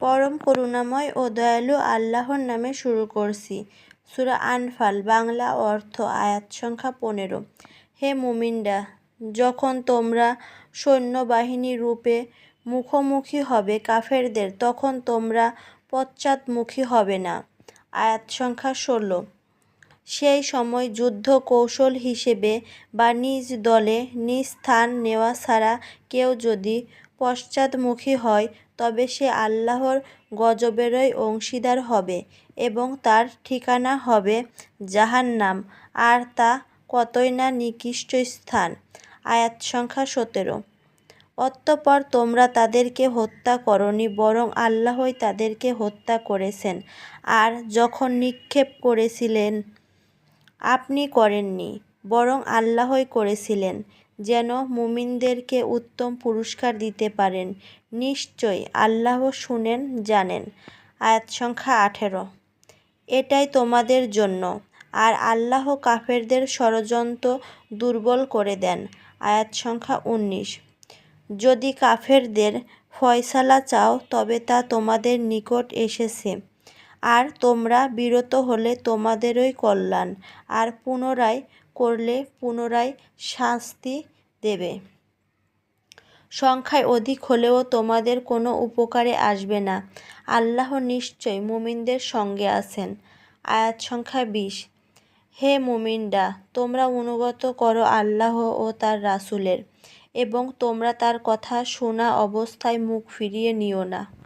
পরম করুণাময় ও দয়ালু আল্লাহর নামে শুরু করছি। সুরা আনফাল, বাংলা অর্থ, আয়াত সংখ্যা পনেরো। হে মুমিন্ডা যখন তোমরা সৈন্যবাহিনী রূপে মুখোমুখি হবে কাফেরদের, তখন তোমরা পশ্চাৎমুখী হবে না। আয়াত সংখ্যা ষোলো। সেই সময় যুদ্ধ কৌশল হিসেবে বা নিজ দলে নিজ স্থান নেওয়া ছাড়া কেউ যদি পশ্চাদমুখী হয়, তবে সে আল্লাহর গজবেরই অংশীদার হবে এবং তার ঠিকানা হবে জাহান্নাম, আর তা কতই না নিকৃষ্ট স্থান। আয়াত সংখ্যা সতেরো। অতঃপর তোমরা তাদেরকে হত্যা করনি, বরং আল্লাহই তাদেরকে হত্যা করেছেন, আর যখন নিক্ষেপ করেছিলেন আপনি করেননি, বরং আল্লাহই করেছিলেন, যেন মুমিনদেরকে উত্তম পুরস্কার দিতে পারেন। নিশ্চয় আল্লাহ শুনেন, জানেন। আয়াত সংখ্যা আঠেরো। এটাই তোমাদের জন্য। আর আল্লাহ কাফেরদের ষড়যন্ত্র দুর্বল করে দেন। আয়াত সংখ্যা উনিশ। যদি কাফেরদের ফয়সালা চাও, তবে তা তোমাদের নিকট এসেছে। আর তোমরা বিরত হলে তোমাদেরই কল্যাণ। আর পুনরায় করলে পুনরায় শাস্তি দেবে। সংখ্যায় অধিক হলেও তোমাদের কোনো উপকারে আসবে না। আল্লাহ নিশ্চয় মুমিনদের সঙ্গে আছেন। আয়াত সংখ্যা বিশ। হে মুমিনরা, তোমরা অনুগত করো আল্লাহ ও তার রাসুলের এবং তোমরা তার কথা শোনা অবস্থায় মুখ ফিরিয়ে নিও না।